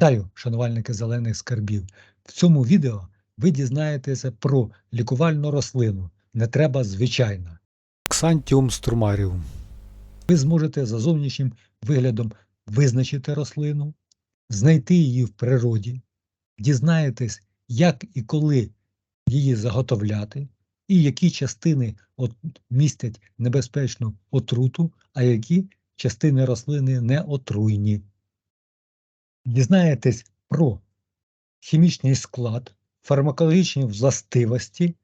Вітаю, шанувальники зелених скарбів. В цьому відео ви дізнаєтеся про лікувальну рослину. Не треба звичайна. Ксантіум струмаріум. Ви зможете за зовнішнім виглядом визначити рослину, знайти її в природі, дізнаєтесь, як і коли її заготовляти, і які частини містять небезпечну отруту, а які частини рослини не отруйні. Дізнаєтесь про хімічний склад, фармакологічні властивості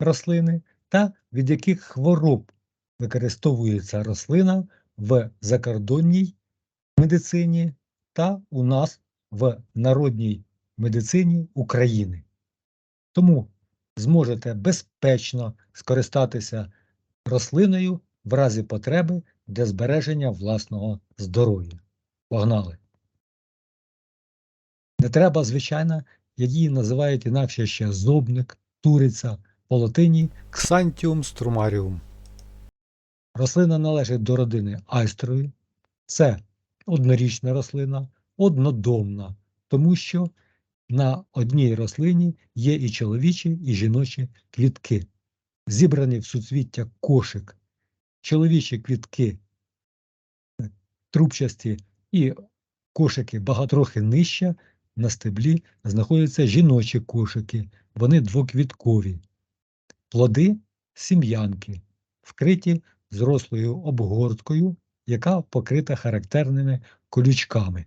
рослини та від яких хвороб використовується рослина в закордонній медицині та у нас в народній медицині України. Тому зможете безпечно скористатися рослиною в разі потреби для збереження власного здоров'я. Погнали! Не треба, звичайно, її називають інакше ще зобник, туриця, по латині Ксантіум струмаріум. Рослина належить до родини айстрові. Це однорічна рослина, однодомна, тому що на одній рослині є і чоловічі, і жіночі квітки, зібрані в суцвіття кошик. Чоловічі квітки трубчасті і кошики багато трохи нижче, на стеблі знаходяться жіночі кошики, вони двоквіткові. Плоди сім'янки, вкриті зрослою обгорткою, яка покрита характерними колючками.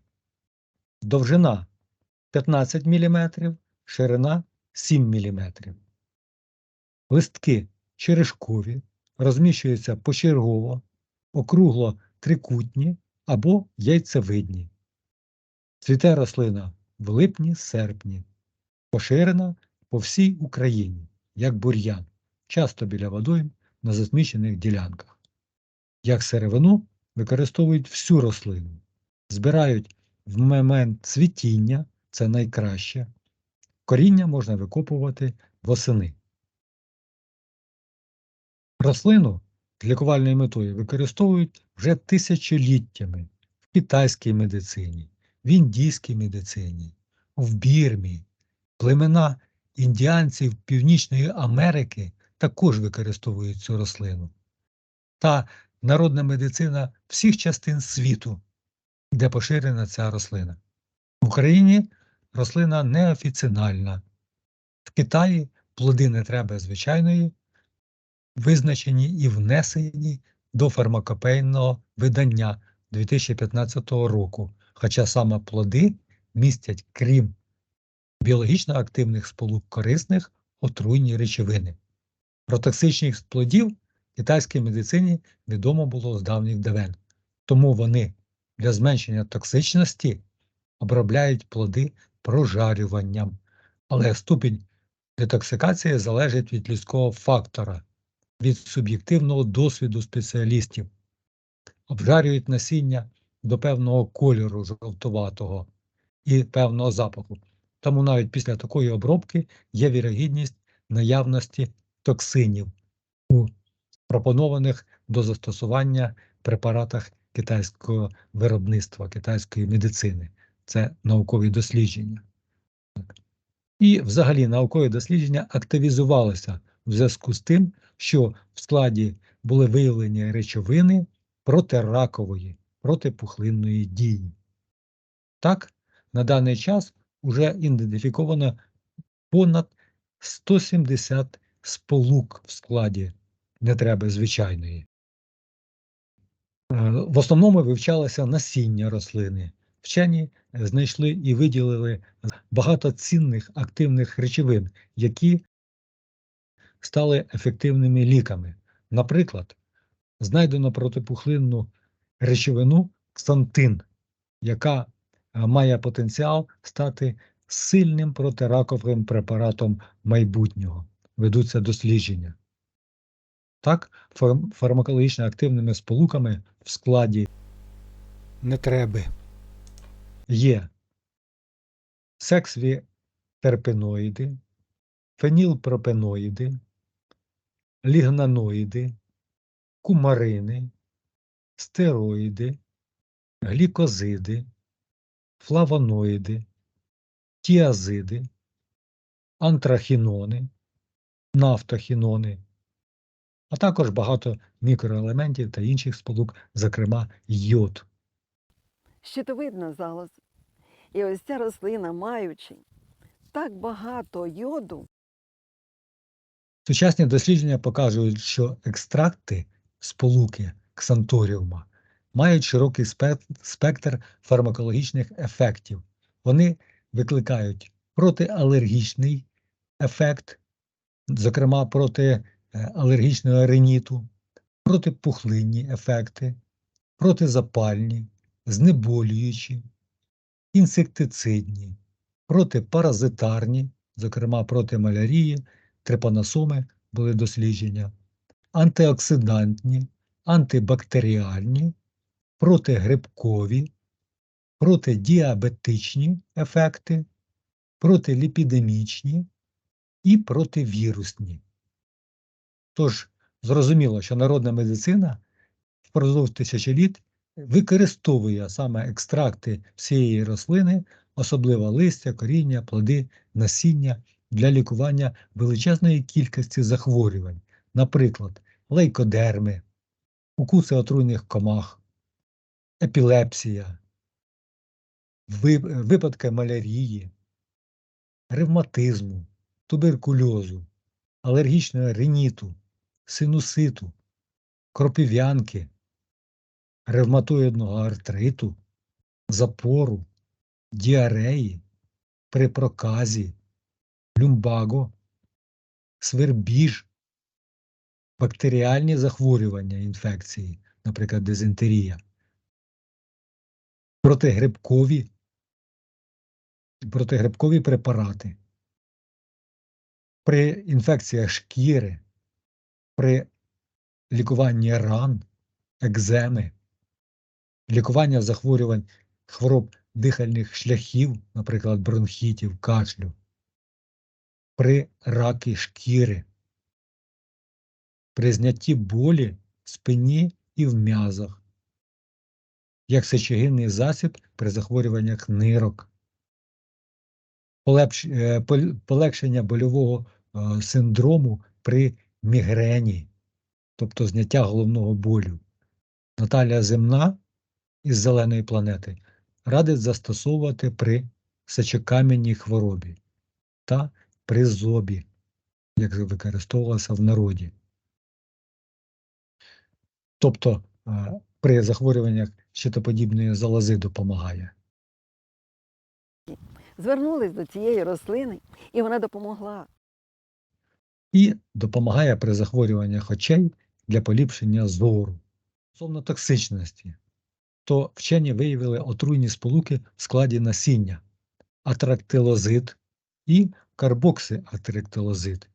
Довжина 15 мм, ширина 7 мм. Листки черешкові, розміщуються почергово, округло трикутні або яйцевидні. Цвіте рослина в липні-серпні, поширена по всій Україні, як бур'ян, часто біля водойм на засмічених ділянках. Як сировину використовують всю рослину, збирають в момент цвітіння, це найкраще, коріння можна викопувати восени. Рослину з лікувальною метою використовують вже тисячоліттями в китайській медицині, в індійській медицині, в Бірмі. Племена індіанців Північної Америки також використовують цю рослину. Та народна медицина всіх частин світу, де поширена ця рослина. В Україні рослина неофіціональна. В Китаї плоди не треба звичайної, визначені і внесені до фармакопейного видання 2015 року, хоча саме плоди містять, крім біологічно активних сполук корисних, отруйні речовини. Про токсичність плодів китайській медицині відомо було з давніх давен, тому вони для зменшення токсичності обробляють плоди прожарюванням, але ступінь детоксикації залежить від людського фактора, від суб'єктивного досвіду спеціалістів, обжарюють насіння до певного кольору жовтуватого і певного запаху. Тому навіть після такої обробки є вірогідність наявності токсинів у пропонованих до застосування препаратах китайського виробництва, китайської медицини. Це наукові дослідження. І взагалі наукові дослідження активізувалися в зв'язку з тим, що в складі були виявлені речовини протиракової, протипухлинної дії. Так, на даний час вже ідентифіковано понад 170 сполук в складі не треба звичайної. Е, в основному вивчалося насіння рослини. Вчені знайшли і виділили багато цінних активних речовин, які стали ефективними ліками. Наприклад, знайдено протипухлинну речовину ксантин, яка має потенціал стати сильним протираковим препаратом майбутнього. Ведуться дослідження. Так, фармакологічно активними сполуками в складі нетреби є сексвітерпеноїди, фенілпропеноїди, лігнаноїди, кумарини, стероїди, глікозиди, флавоноїди, тіазиди, антрахінони, нафтохінони, а також багато мікроелементів та інших сполук, зокрема йод. щитовидна залоза. І ось ця рослина, маючи так багато йоду, Сучасні дослідження показують, що екстракти сполуки ксанторіума мають широкий спектр фармакологічних ефектів. Вони викликають протиалергічний ефект, зокрема проти е, алергічного риніту, протипухлинні ефекти, протизапальні, знеболюючі, інсектицидні, протипаразитарні, зокрема проти малярії, трипаносоми були дослідження, антиоксидантні, антибактеріальні, протигрибкові, протидіабетичні ефекти, протиліпідемічні і противірусні. Тож, зрозуміло, що народна медицина впродовж тисячоліть використовує саме екстракти всієї рослини, особливо листя, коріння, плоди, насіння для лікування величезної кількості захворювань, наприклад, лейкодерми, укуси отруйних комах, епілепсія, випадки малярії, ревматизму, туберкульозу, алергічного риніту, синуситу, кропив'янки, ревматоїдного артриту, запору, діареї, при проказі, люмбаго, свербіж, бактеріальні захворювання інфекції, наприклад, дизентерія, протигрибкові, протигрибкові препарати. При інфекціях шкіри, при лікуванні ран, екземи, лікування захворювань хвороб дихальних шляхів, наприклад, бронхітів, кашлю, при ракі шкіри, при знятті болі в спині і в м'язах, як сечогінний засіб при захворюваннях нирок, полепш- е, полегшення больового е, синдрому при мігрені, тобто зняття головного болю. Наталія Земна із зеленої планети радить застосовувати при сечокам'яній хворобі та при зобі, як використовувалося в народі. Тобто е, при захворюваннях щитоподібної залози допомагає. звернулись до цієї рослини, і вона допомогла. і допомагає при захворюваннях очей для поліпшення зору. Стосовно токсичності, то вчені виявили отруйні сполуки в складі насіння, атрактилозит і карбоксиатрактилозит,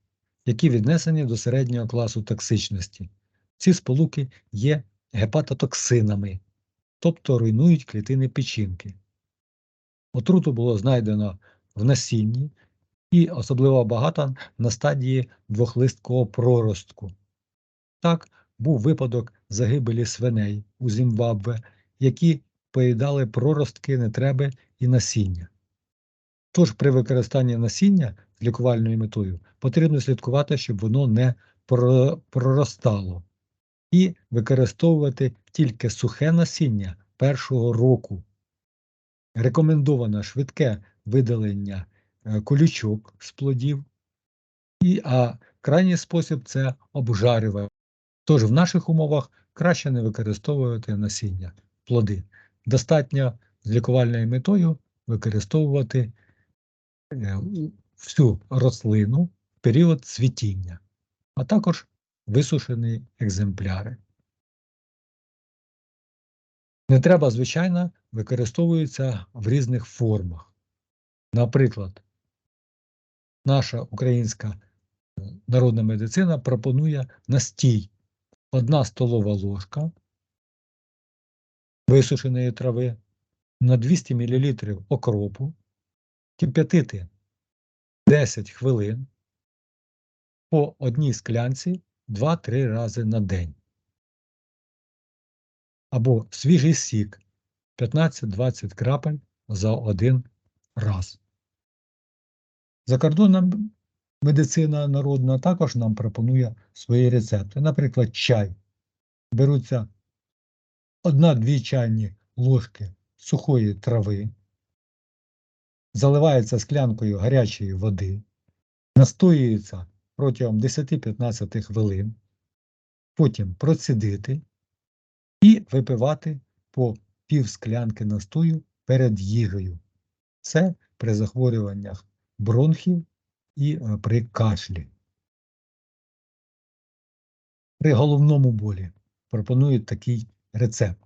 які віднесені до середнього класу токсичності. Ці сполуки є гепатотоксинами, тобто руйнують клітини печінки. Отруту було знайдено в насінні і особливо багато на стадії двохлисткового проростку. Так, був випадок загибелі свиней у Зімбабве, які поїдали проростки нетреби і насіння. Тож при використанні насіння з лікувальною метою потрібно слідкувати, щоб воно не проростало, і використовувати тільки сухе насіння першого року. Рекомендовано швидке видалення е, колючок з плодів, і, а крайній спосіб це обжарювання. Тож в наших умовах краще не використовувати насіння, плоди. Достатньо з лікувальною метою використовувати е, всю рослину в період цвітіння, а також висушені екземпляри. Не треба, звичайно, використовується в різних формах. Наприклад, наша українська е, народна медицина пропонує настій. Одна столова ложка висушеної трави на 200 мл окропу, кип'ятити 10 хвилин по одній склянці 2-3 рази на день. Або свіжий сік 15-20 крапель за один раз. Закордонна медицина народна також нам пропонує свої рецепти. Наприклад, чай. Беруться 1-2 чайні ложки сухої трави, заливається склянкою гарячої води, настоюється протягом 10-15 хвилин, потім процідити і випивати по пів склянки настою перед їжею. Це при захворюваннях бронхів і е, при кашлі. При головному болі пропонують такий рецепт.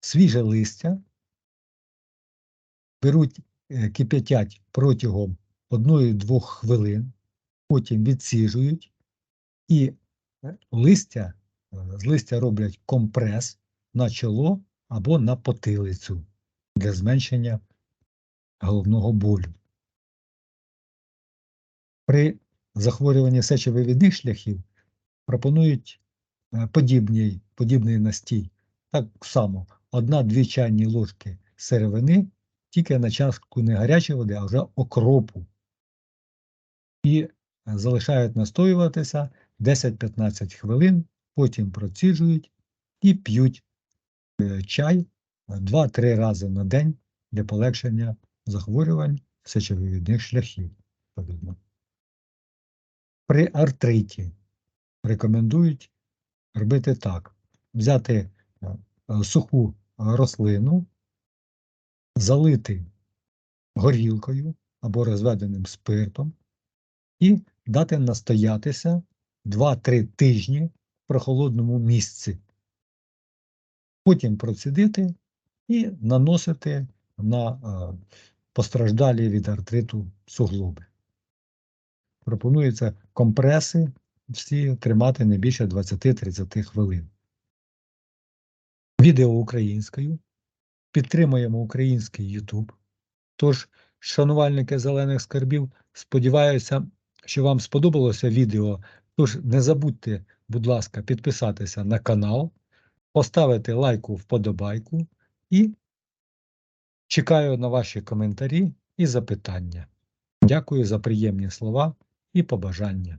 Свіже листя беруть, е, кип'ятять протягом 1-2 хвилин, потім відсіжують і е, листя, е, з листя роблять компрес на чоло або на потилицю для зменшення головного болю. При захворюванні сечовивідних шляхів пропонують е, подібний, подібний настій. Так само 1-2 чайні ложки сировини, тільки на чашку не гарячої води, а вже окропу. І залишають настоюватися 10-15 хвилин, потім проціжують і п'ють е, чай 2-3 рази на день для полегшення захворювань сечовивідних шляхів. При артриті рекомендують робити так: взяти е, е, суху рослину, залити горілкою або розведеним спиртом і дати настоятися 2-3 тижні в прохолодному місці. Потім процідити і наносити на е, постраждалі від артриту суглоби. Пропонується компреси всі тримати не більше 20-30 хвилин. Відео українською. Підтримуємо український YouTube. Тож, шанувальники зелених скарбів, сподіваюся, що вам сподобалося відео. Тож не забудьте, будь ласка, підписатися на канал, поставити лайку вподобайку і чекаю на ваші коментарі і запитання. Дякую за приємні слова і побажання.